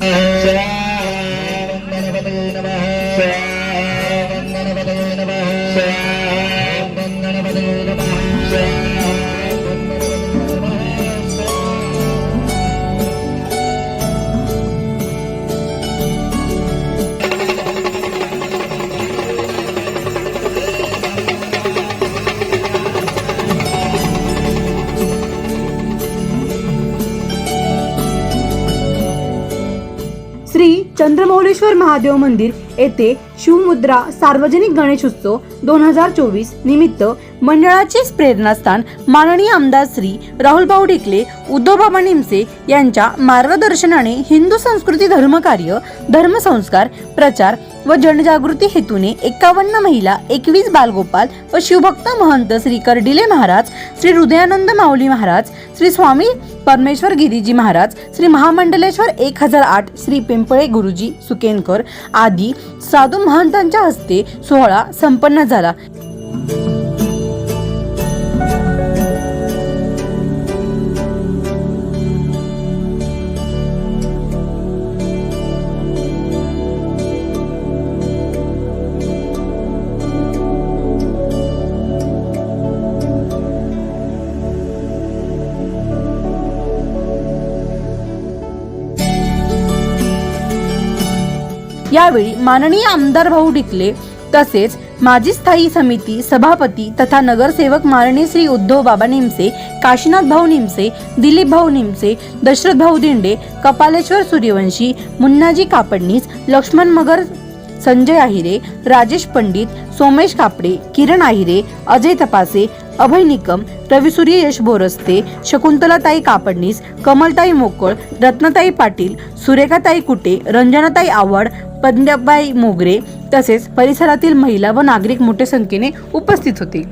श्री चंद्रमौलेश्वर महादेव मंदिर येथे शिवमुद्रा सार्वजनिक गणेशोत्सव दोन हजार चोवीस निमित्त मंडळाचेच प्रेरणास्थान माननीय आमदार श्री राहुलभाऊ ढिकले उद्धवबाबा निमसे यांच्या मार्गदर्शनाने हिंदू संस्कृती धर्मकार्य धर्मसंस्कार प्रचार व जनजागृती हेतूने एकावन्न महिला एकवीस बालगोपाल व शिवभक्त महंत श्री कर्डिले महाराज श्री हृदयानंद माऊली महाराज श्री स्वामी परमेश्वर गिरीजी महाराज श्री महामंडलेश्वर एक हजार आठ श्री पिंपळे गुरुजी सुकेनकर आदी साधू महंतांच्या हस्ते सोहळा संपन्न झाला. यावेळी माननीय आमदार भाऊ डिकले तसेच माजी स्थायी समिती सभापती तथा नगरसेवक माननीय श्री उद्धव बाबा निमसे काशीनाथ भाऊ निमसे दिलीप भाऊ निमसे दशरथ भाऊ दिंडे कपालेश्वर सूर्यवंशी मुन्नाजी कापडणीस लक्ष्मण मगर संजय आहिरे राजेश पंडित सोमेश कापडे किरण आहिरे अजय तपासे अभय निकम रविसूर्य यश बोरस्ते शकुंतलाताई कापडणीस कमलताई मोकळ रत्नताई पाटील सुरेखाताई कुटे रंजनाताई आवड पंजाबाई मोगरे तसेच परिसरातील महिला व नागरिक मोठ्या संख्येने उपस्थित होते.